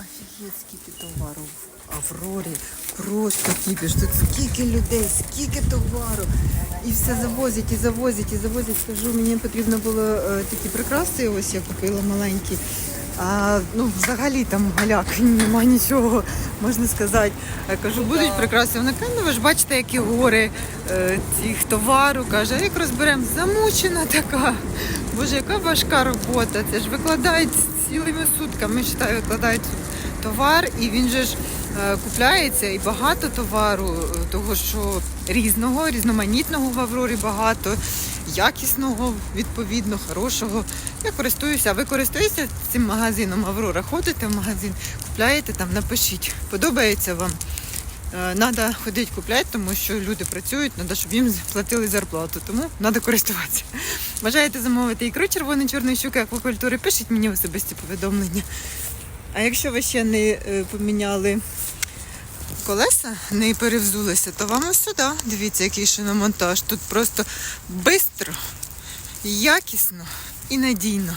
Офігеть, скільки товару в Аврорі. Просто кіпіш. Тут скільки людей, скільки товару. І все завозять, і завозять, і завозять. Скажу, мені потрібно було е, такі прикраси, ось я купила маленькі. А ну, взагалі там галяк, нема нічого, можна сказати. Я кажу, будуть прикраси. Вона каже, ну ви ж бачите, які гори е, цих товару. Каже, як розберемо, замучена така. Боже, яка важка робота. Це ж викладають цілими сутками, вважаю, викладають товар, і він же ж е, купляється і багато товару, е, того що різного, різноманітного в Аврорі багато, якісного, відповідно, хорошого. Я користуюся. Ви користуєтеся цим магазином Аврора? Ходите в магазин, купляєте там, напишіть. Подобається вам? Треба ходити купляти, тому що люди працюють, треба, щоб їм платили зарплату. Тому треба користуватися. Бажаєте замовити ікру червоно-чорної щуки аквакультури, пишіть мені особисті повідомлення. А якщо ви ще не е, поміняли колеса, не перевзулися, то вам ось сюди. Дивіться, який шиномонтаж. Тут просто бистро, якісно і надійно.